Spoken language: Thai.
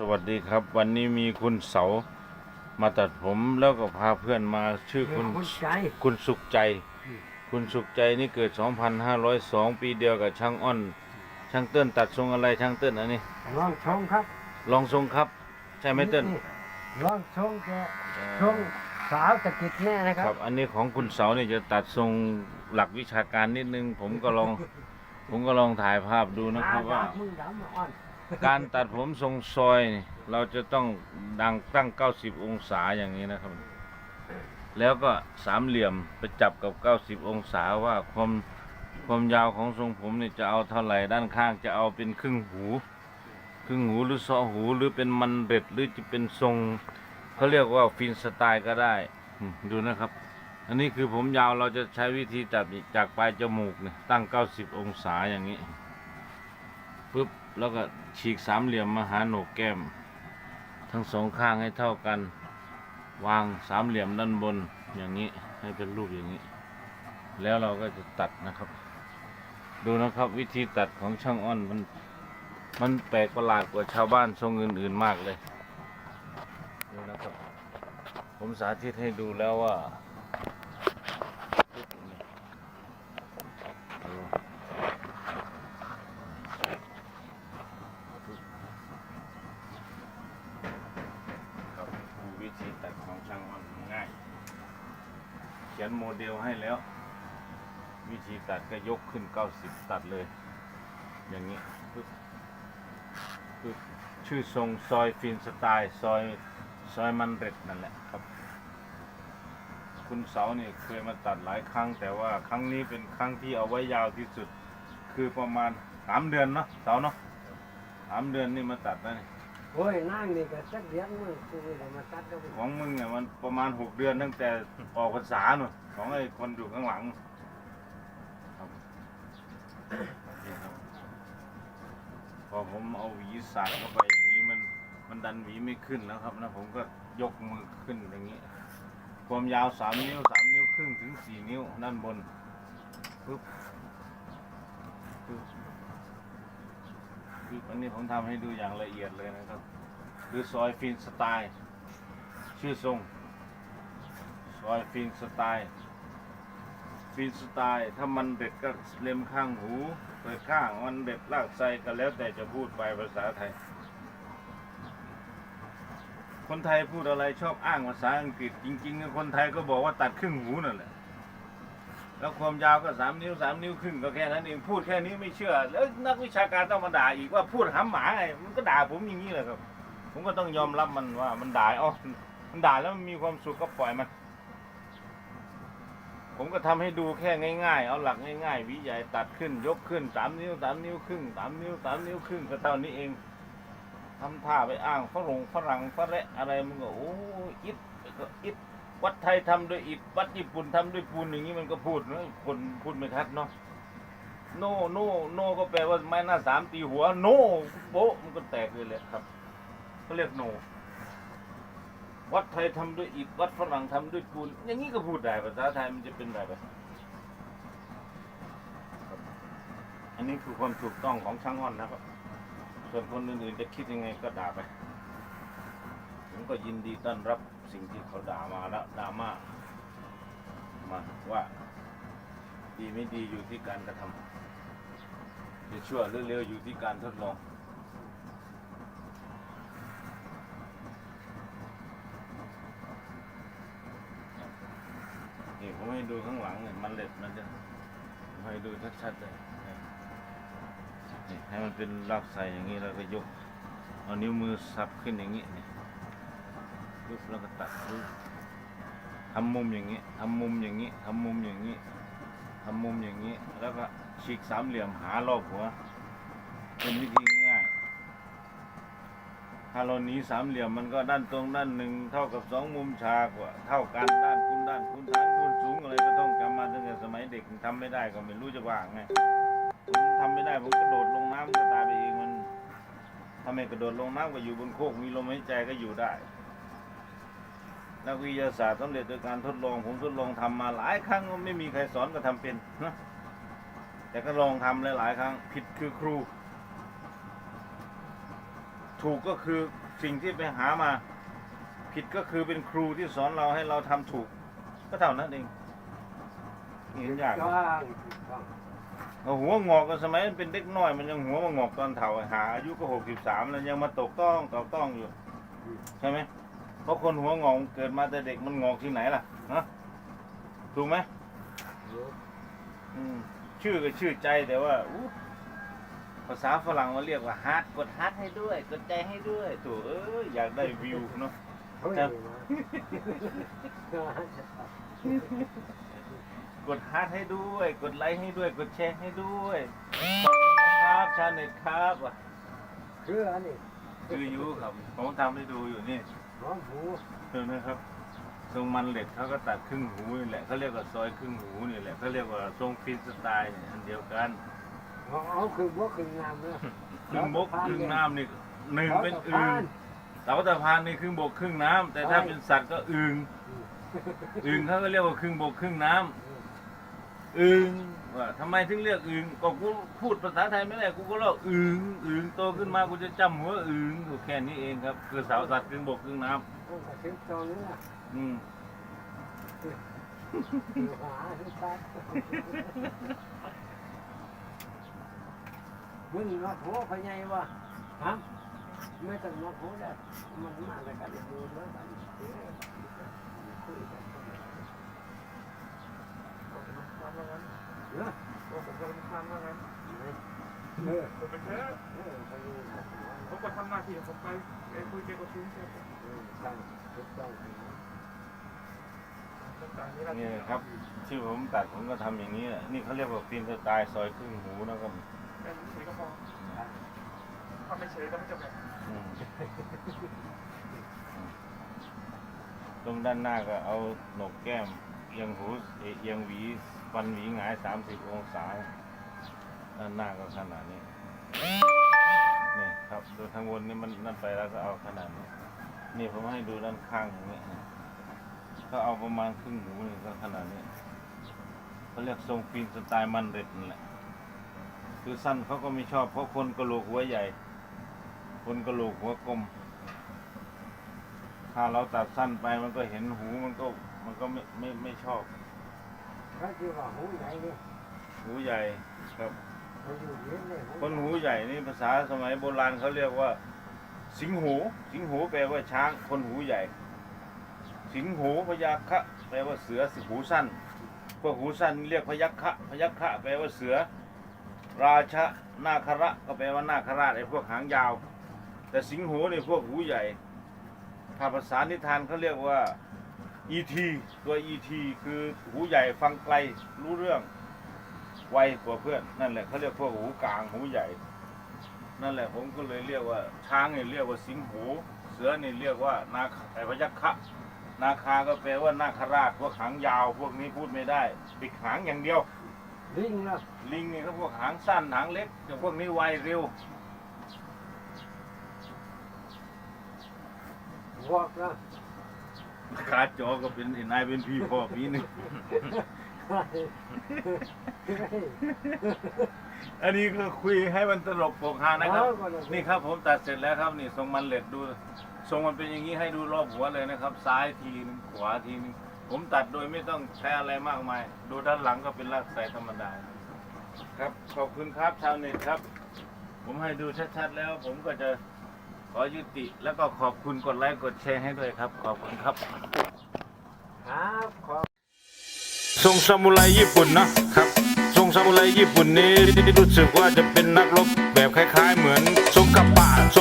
สวัสดีครับ วันนี้มีคุณเสามาตัดผมแล้วก็พาเพื่อนมาชื่อคุณคุณใจคุณสุขใจอืมคุณสุขใจนี่เกิด 2502 ปีเดียวกับช่างอ้อน ช่างเติ้นตัดทรงอะไรช่างเติ้นอันนี้ลองชงครับ ลองทรงครับ ใช่ไหมเติ้นลองชงแกชงสาวตะกิดแน่นะคครัรับบอันนี้ของคุณเสาเนี่ยจะตัดทรงหลักวิชาการนิดนึง ผมก็ลอง ผมก็ลองถ่ายภาพดูนะครับว่า การตัดผมทรงซอยนี่เราจะต้องดังตั้ง 90 องศาอย่างนี้นะครับ แล้วก็สามเหลี่ยมไปจับกับ 90 องศาว่าความความยาวของทรงผมนี่จะเอาเท่าไหร่ด้านข้างจะเอาเป็นครึ่งหู ครึ่งหูหรือซอหูหรือเป็นมันเบ็ดหรือจะเป็นทรงเขาเรียกว่าฟินสไตล์ก็ได้ดูนะครับ อันนี้คือผมยาวเราจะใช้วิธีจับจากปลายจมูกเนี่ยตั้ง 90 องศาอย่างนี้ปุ๊บ แล้วก็ฉีกสามเหลี่ยมมาหาโหนกแก้ม ทั้งสองข้างให้เท่ากัน วางสามเหลี่ยมด้านบนอย่างนี้ให้เป็นรูปอย่างนี้ แล้วเราก็จะตัดนะครับ ดูนะครับวิธีตัดของช่างอ้อนมันมันแปลกประหลาดกว่าชาวบ้านทรงอื่นๆมากเลยดูนะครับ ผมสาธิตให้ดูแล้วว่าปุ๊บนี่ดู ครับดูวิธีตัดของช่างมันง่าย เขีย นโมเดลให้แล้ว วิธีตัดก็ยกขึ้น 90 ตัดเลย อย่างนี้ปึ๊บปึ๊บชื่อทรงซอยฟินสไตล์ซอยซอยมันเร็ดนั่นแหละครับ คุณเสาเนี่ยเคยมาตัดหลายครั้ง แต่ว่าครั้งนี้เป็นครั้งที่เอาไว้ยาวที่สุด คือประมาณสามเดือนเนาะเสาเนาะสามเดือนนี่มาตัดนะนี่ โอ้ยนั่งนี่ก็สักเดือนมึงกูไม่ได้มาตัดแล้วของมึงเนี่ยมันประมาณหกเดือนตั้งแต่ออกพรรษาหนูของไอ้คนอยู่ข้างหลังครับนี่ครับพอผมเอาหวีสาดเข้าไปอย่างนี้มันมันดันหวีไม่ขึ้นแล้วครับนะผมก็ยกมือขึ้นอย่างนี้ ความยาวสามนิ้วสามนิ้วครึ่งถึงสี่นิ้วด้านบนปึ๊บ ปึ๊บอันนี้ผมทำให้ดูอย่างละเอียดเลยนะครับคือซอยฟินสไตล์ ชื่อทรงซอยฟินสไตล์ฟินสไตล์ถ้ามันเด็ดก็เล็มข้างหูเปิดข้างมันเด็ดลากไส้ก็แล้วแต่จะพูดไปภาษาไทย คนไทยพูดอะไรชอบอ้างภาษาอังกฤษจริงๆคนไทยก็บอกว่าตัดครึ่งหูนั่นแหละ แล้วความยาวก็สามนิ้วสามนิ้วครึ่งก็แค่นั้นเองพูดแค่นี้ไม่เชื่อ แล้วนักวิชาการต้องมาด่าอีกว่าพูดห้ำหมาไงมันก็ด่าผมอย่างนี้แหละครับ ผมก็ต้องยอมรับมันว่ามันด่าอ๋อมันด่าแล้วมันมีความสุขก็ปล่อยมัน ผมก็ทำให้ดูแค่ง่ายๆ เอาหลักง่ายๆวิใหญ่ตัดขึ้น ยกขึ้นสามนิ้วสามนิ้วครึ่งสามนิ้วสามนิ้วครึ่งก็เท่านี้เองทำท่าไปอ้างฝรั่งฝรั่งฝรั่งอะไรมันก็โอ้อิดก็อิด วัดไทยทำด้วยอิฐวัดญี่ปุ่นทำด้วยปูนอย่างนี้มันก็พูดนะคนพูดไม่ชัดเนาะโนโนโนก็แปลว่าไม้หน้าสามตีหัว โนโป๊ะมันก็แตกเลยแหละครับเขาเรียกโน วัดไทยทำด้วยอิฐวัดฝรั่งทำด้วยปูนอย่างนี้ก็พูดได้ภาษาไทยมันจะเป็นแบบอันนี้คือความถูกต้องของช่างอ้อนนะครับ ส่วนคนอื่นๆจะคิดยังไงก็ด่าไป ก็ยินดีต้อนรับสิ่งที่เขาด่ามาแล้วด่ามามาว่า ดีไม่ดีอยู่ที่การกระทำจะชั่วหรือเร็วอยู่ที่การทดลอง นี่ผมให้ดูข้างหลังเนี่ยมันเล็ดมันจะให้ดูชัดๆเลยให้มันเป็นรากใสอย่างนี้แล้วก็ยกเอานิ้วมือซับขึ้นอย่างนี้นี่ ปุ๊บแล้วก็ตัดปุ๊บทำมุมอย่างนี้ทำมุมอย่างนี้ทำมุมอย่างนี้ทำมุมอย่างนี้ แล้วก็ฉีกสามเหลี่ยมหารอบหัว เป็นวิธีง่ายถ้าเราหนีสามเหลี่ยมมันก็ด้านตรงด้านหนึ่งเท่ากับสองมุมฉากว่าเท่ากันด้านคุณด้านคุณฐานคุณสูงอะไรก็ต้องจำมาตั้งแต่สมัยเด็กทำไม่ได้ก็ไม่รู้จะว่าไงผมทำไม่ได้ผมกระโดดลงน้ำก็ตายไปเองมันถ้าไมกระโดดลงน้ำก็อยู่บนโคกมีลมหายใจก็อยู่ได้ นักวิทยาศาสตร์สำเร็จโดยการทดลอง ผมทดลองทำมาหลายครั้งไม่มีใครสอนก็ทำเป็นนะแต่ก็ลองทำหลายๆครั้งผิดคือครู ถูกก็คือสิ่งที่ไปหามา ผิดก็คือเป็นครูที่สอนเราให้เราทำถูก ก็เท่านั้นเองเห็นองถูกต้องเอาหัวงอกกันสมัยเป็นเด็กน้อย มันยังหัวมางอกตอนเฒ่าหาอายุก็หกสิบสามแล้วยังมาตกต้องตกต้องอยู่ ใช่ไหม ราะคนหัวงอกเกิดมาแต่เด็กมันงอกที่ไหนล่ะนะถูกไหมรู้อืมชื่อก็ชื่อใจแต่ว่าอู้ภาษาฝรั่งมันเรียกว่าฮาร์ดกดฮาร์ดให้ด้วย กดใจให้ด้วยถูกเอ้ยอยากได้วิวเนาะเฮ้ยครับนะกดฮาร์ดให้ด้วย กดไลค์ให้ด้วย กดแชร์ให้ด้วยขอบคุณนะครับชาวเน็ตครับว่ะคืออันนี้ คืออยูครับผมทำให้ดูอยู่นี่ หอมหูเห็นไหมครับ ทรงมันเหล็กเขาก็ตัดครึ่งหูนี่แหละเขาเรียกว่าซอยครึ่งหูนี่แหละเขาเรียกว่าทรงฟรีสไตล์เนี่ยอันเดียวกันเอาเอาคือบวกคืองามเลยครึ่งบกครึ่งน้ำนี่หนึ่งเป็นอึ่งงเต่าตะพานนี่ครึ่งบกครึ่งน้ำแต่ถ้าใช่เป็นสัตว์ก็อึ่งอึ่งเขาก็เรียกว่าครึ่งบกครึ่งน้ำอึ่ง ว่าทำไมถึงเรียกอึ่งก็กูพูดภาษาไทยไม่ได้กูก็เรียกอึ่งอึ่งโตขึ้นมากูจะจำหัวอึ่งก็แค่นี้เองครับ คือสาวสัตว์ครึ่งบกครึ่งน้โอ้กระชิบตรงนี้นะำอืมอยู่หาที่ชัดมึงมาโผพญายวะฮะไม่ต้องมาโผแล้วมันมาแล้วกันดูด้วยกันคุยกันเนอะ เออผมก็ทำหน้าที่ผมไปไปคุยเกี่ยวกับชีวิตเนี่ยเออใช่ถูกต้งนะต่างนี่ครับที่อผมตัดผมก็ทำอย่างนี้นี่เขาเรียกว่าฟินสไตล์ซอยครึ่งหูนะครับเป็นเฉยก็พอถ้าไม่เฉยก็ไม่จบแบบตรงด้านหน้าก็เอาหนกแก้มเอียงหูเอียงหวี ฟันหวีหงายสามสิบองศาด้านหน้าก็ขนาดนี้นี่ครับโดูทางบนนี่มันนั่นไปแล้วก็เอาขนาดนี้นี่ผมให้ดูด้านข้างอย่างนี้ก็เอาประมาณครึ่งหูนี่ก็ขนาดนี้เขาเรียกทรงฟินสไตล์มันเด็ดนั่นแหละคือสั้นเขาก็ไม่ชอบเพราะคนกระโหลกหัวใหญ่ คนกระโหลกหัวกลม ถ้าเราตัดสั้นไปมันก็เห็นหูมันก็มันก็ไม่ไม่ไม่ชอบ ก็คือว่าหูใหญ่เนี่ยหูใหญ่ครับ เขาอยู่เย็นเลยคนหูใหญ่นี่ภาษาสมัยโบราณเขาเรียกว่า สิงหู สิงหูแปลว่าช้าง คนหูใหญ่ สิงหูพยัคฆะแปลว่าเสือสิหูสั้น พวกหูสั้นเรียกพยัคฆะพยัคฆะแปลว่าเสือ ราชะนาคระก็แปลว่านาคราชไอ้พวกหางยาว แต่สิงหูนี่พวกหูใหญ่ถ้าภาษานิทานเขาเรียกว่า อีทีตัวอีทีคือหูใหญ่ฟังไกลรู้เรื่องไวกว่าเพื่อนนั่นแหละเขาเรียกพวกหูกลางหูใหญ่ นั่นแหละผมก็เลยเรียกว่าช้างนี่เรียกว่าสิงหู เสือนี่เรียกว่านาคไอ้พยัคฆะนาคาก็แปลว่านาคราชพวกหางยาว พวกนี้พูดไม่ได้ปิดหางอย่างเดียว ลิงละลิงนี่ก็พวกหางสั้นหางเล็กแต่พวกนี้ไวเร็ววอกละ ขาจอก็เป็นไอ้นายเป็นพี่พ่อพี่หนึ่ง อันนี้ก็คุยให้มันตลกโปกฮานะครับนี่ครับผมตัดเสร็จแล้วครับนี่ทรงมันเหล็กดูทรงมันเป็นอย่างนี้ให้ดูรอบหัวเลยนะครับ ซ้ายทีนึงขวาทีนึงผมตัดโดยไม่ต้องใช้อะไรมากมาย ดูด้านหลังก็เป็นลากสายธรรมดา ครับขอบคุณครับชาวเน็ตครับ ผมให้ดูชัดๆแล้ว ผมก็จะ ขอยุติแล้วก็ขอบคุณกดไลค์กดแชร์ให้ด้วยครับ ขอบคุณครับ ครับขอทรงซามูไรญี่ปุ่นนะครับ ทรงซามูไรญี่ปุ่นนี้รู้สึกว่าจะเป็นนักรบแบบคล้าย ๆ เหมือนทรงกัปปะทรง